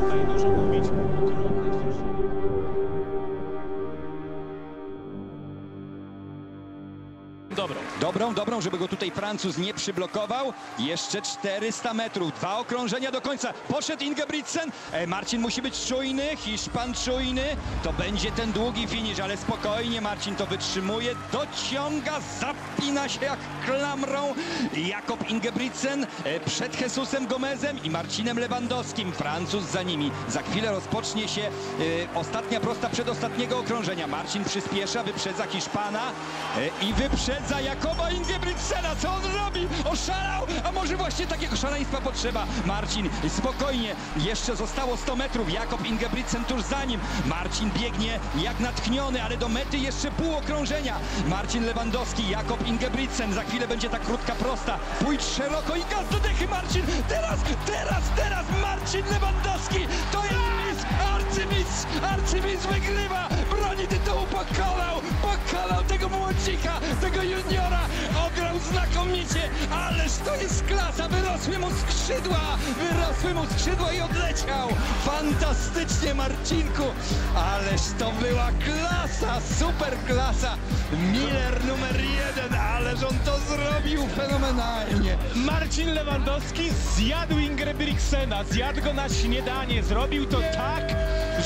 tutaj dużo mówić. Dobrą. Dobrą, żeby go tutaj Francuz nie przyblokował. Jeszcze 400 metrów, dwa okrążenia do końca. Poszedł Ingebrigtsen. E, Marcin musi być czujny, Hiszpan czujny. To będzie ten długi finisz, ale spokojnie Marcin to wytrzymuje. Dociąga, zapina się jak klamrą. Jakob Ingebrigtsen e, przed Jesusem Gomezem i Marcinem Lewandowskim. Francuz za nimi. Za chwilę rozpocznie się e, ostatnia prosta przedostatniego okrążenia. Marcin przyspiesza, wyprzedza Hiszpana i wyprzedza Jakoba Ingebrigtsena. Co on robi? Oszalał! A może właśnie takiego szaleństwa potrzeba? Marcin, spokojnie. Jeszcze zostało 100 metrów. Jakob Ingebrigtsen tuż za nim. Marcin biegnie jak natchniony, ale do mety jeszcze pół okrążenia. Marcin Lewandowski, Jakob Ingebrigtsen. Za chwilę będzie ta krótka prosta. Pójdź szeroko i gaz do dechy, Marcin! Teraz, teraz, teraz Marcin Lewandowski! To jest mistrz, arcymistrz! Arcymistrz wygrywa! Broni tytułu, pokonał! Tego młodzika, tego juniora! Ograł znakomicie! Ależ to jest klasa! Wyrosły mu skrzydła! Wyrosły mu skrzydła i odleciał! Fantastycznie, Marcinku! Ależ to była klasa! Super klasa! Miller numer jeden! Ależ on to zrobił fenomenalnie! Marcin Lewandowski zjadł Ingebrigtsena, zjadł go na śniadanie. Zrobił to tak,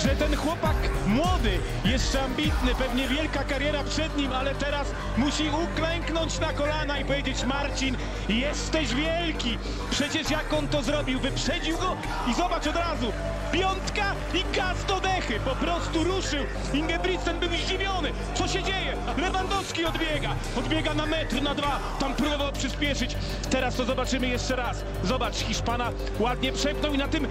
że ten chłopak młody, jeszcze ambitny, pewnie wielka kariera przed nim, ale teraz musi uklęknąć na kolana i powiedzieć Marcin, jesteś wielki. Przecież jak on to zrobił, wyprzedził go i zobacz od razu, piątka i gaz do dechy, po prostu ruszył. Ingebrigtsen był zdziwiony, co się dzieje? Lewandowski odbiega, odbiega na metr, na dwa, tam próbował przyspieszyć. Teraz to zobaczymy jeszcze raz. Zobacz, Hiszpana ładnie przepnął i na tym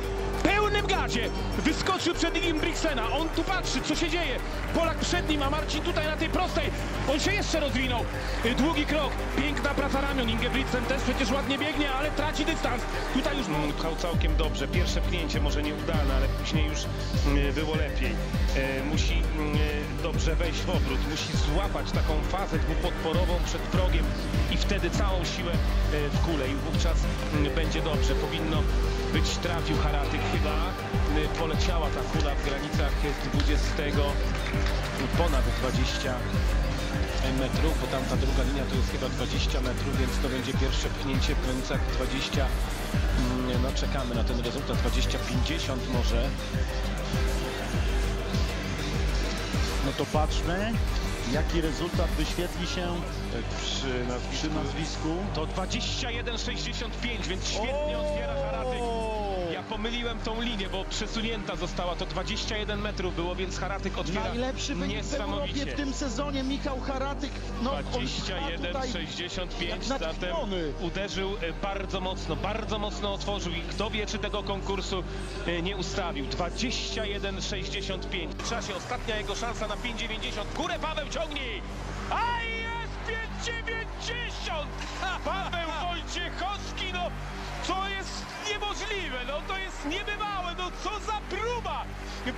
wyskoczył przed Ingebrigtsena. On tu patrzy, co się dzieje. Polak przed nim, a Marcin tutaj na tej prostej. On się jeszcze rozwinął. Y, Długi krok, piękna praca ramion. Ingebrigtsen też przecież ładnie biegnie, ale traci dystans. Tutaj już pchał całkiem dobrze. Pierwsze pchnięcie może nieudane, ale później już y, było lepiej. E, Musi y, dobrze wejść w obrót, musi złapać taką fazę dwupodporową przed progiem i wtedy całą siłę w kulę i wówczas mm, będzie dobrze. Powinno być trafił Haratyk chyba. Y, Poleciała ta kula w granicach 20, ponad 20 metrów, bo tam ta druga linia to jest chyba 20 metrów, więc to będzie pierwsze pchnięcie w granicach 20. mm, No czekamy na ten rezultat 20-50 może. No to patrzmy, jaki rezultat wyświetli się Przy przy nazwisku. To 21,65, więc świetnie otwiera pomyliłem tą linię, bo przesunięta została. To 21 metrów było, więc Haratyk otwiera Najlepszy wynik w Europie w tym sezonie, Michał Haratyk. No, on trwa tutaj 21,65 jak zatem uderzył e, bardzo mocno, bardzo mocno otworzył i kto wie, czy tego konkursu e, nie ustawił. 21,65. W czasie ostatnia jego szansa na 5,90. Górę Paweł ciągnij! A jest 5,90! Paweł Wojciechowski, no to jest niemożliwe, no to jest niebywałe, no co za próba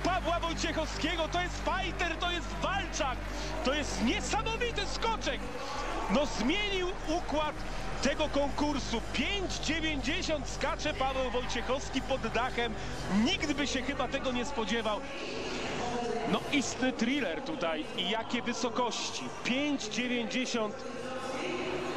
Pawła Wojciechowskiego, to jest fighter, to jest walczak, to jest niesamowity skoczek. No zmienił układ tego konkursu. 5,90 skacze Paweł Wojciechowski pod dachem. Nikt by się chyba tego nie spodziewał. No istny thriller tutaj i jakie wysokości. 5,90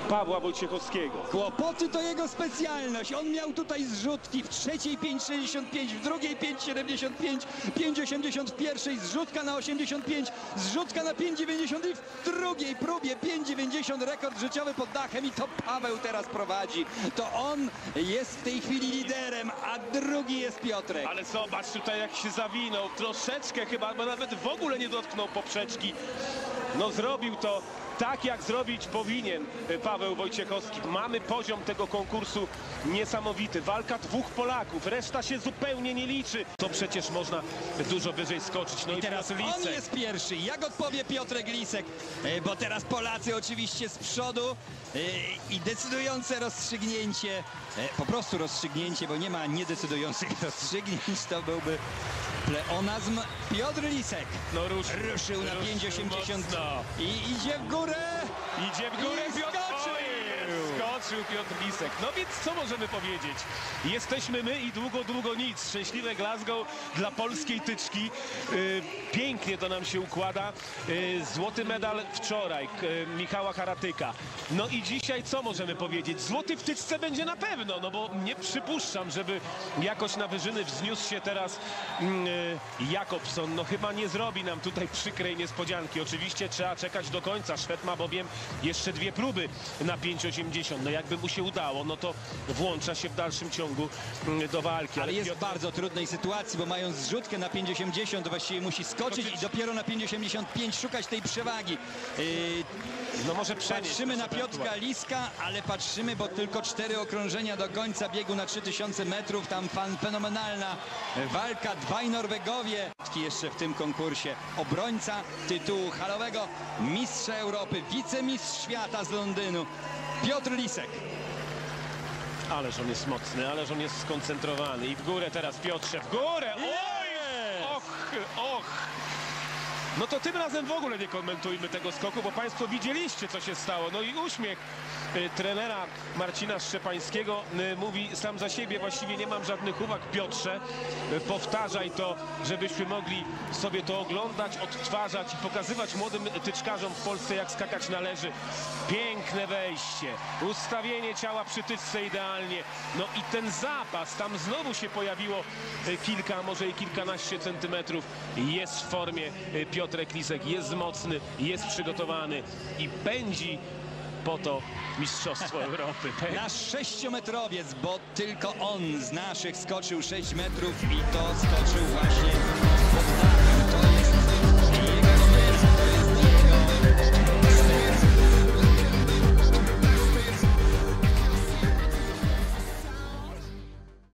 Pawła Wojciechowskiego. Kłopoty to jego specjalność. On miał tutaj zrzutki w trzeciej 5,65, w drugiej 5,75, 5,81, zrzutka na 85, zrzutka na 5,90 i w drugiej próbie 5,90 rekord życiowy pod dachem i to Paweł teraz prowadzi. To on jest w tej chwili liderem, a drugi jest Piotrek. Ale zobacz tutaj jak się zawinął, troszeczkę chyba, bo nawet w ogóle nie dotknął poprzeczki. No zrobił to tak jak zrobić powinien y, Paweł Wojciechowski. Mamy poziom tego konkursu niesamowity. Walka dwóch Polaków, reszta się zupełnie nie liczy. To przecież można dużo wyżej skoczyć. No i, I teraz Piotr on Lisek. jest pierwszy. Jak odpowie Piotrek Lisek? E, Bo teraz Polacy oczywiście z przodu e, i decydujące rozstrzygnięcie, po prostu rozstrzygnięcie, bo nie ma niedecydujących rozstrzygnięć, to byłby pleonazm. Piotr Lisek No ruszył. ruszył na Ruszył 5,80 mocno. i idzie w górę. Idzie w górę Piotr. Piotr Lisek. No więc co możemy powiedzieć? Jesteśmy my i długo, długo nic. Szczęśliwe Glasgow dla polskiej tyczki. Yy, pięknie to nam się układa. Yy, złoty medal wczoraj yy, Michała Haratyka. No i dzisiaj co możemy powiedzieć? Złoty w tyczce będzie na pewno, no bo nie przypuszczam, żeby jakoś na wyżyny wzniósł się teraz mm, Jakobson. No chyba nie zrobi nam tutaj przykrej niespodzianki. Oczywiście trzeba czekać do końca. Szwed ma bowiem jeszcze dwie próby na 5,80. No jakby mu się udało, no to włącza się w dalszym ciągu mm, do walki. Ale jest w bardzo trudnej sytuacji, bo mając zrzutkę na 5,80 to właściwie musi skoczyć i dopiero na 5,85 szukać tej przewagi. Yy, No może przenieść. Patrzymy na Piotrka Liska, ale patrzymy, bo tylko cztery okrążenia do końca biegu na 3000 metrów. Tam fan fenomenalna walka, dwaj Norwegowie. Jeszcze w tym konkursie obrońca tytułu halowego, mistrza Europy, wicemistrz świata z Londynu, Piotr Lisek. Ależ on jest mocny, ależ on jest skoncentrowany. I w górę teraz Piotrze, w górę! Oj! Och, och! No to tym razem w ogóle nie komentujmy tego skoku, bo Państwo widzieliście, co się stało. No i uśmiech y, trenera Marcina Szczepańskiego y, mówi sam za siebie. Właściwie nie mam żadnych uwag, Piotrze. Y, powtarzaj to, żebyśmy mogli sobie to oglądać, odtwarzać i pokazywać młodym tyczkarzom w Polsce, jak skakać należy. Piękne wejście, ustawienie ciała przy tyczce idealnie. No i ten zapas, tam znowu się pojawiło kilka, może i kilkanaście centymetrów. Jest w formie y, Piotrek Lisek, jest mocny, jest przygotowany i pędzi po to Mistrzostwo Europy. Nasz sześciometrowiec, bo tylko on z naszych skoczył 6 metrów i to skoczył właśnie pod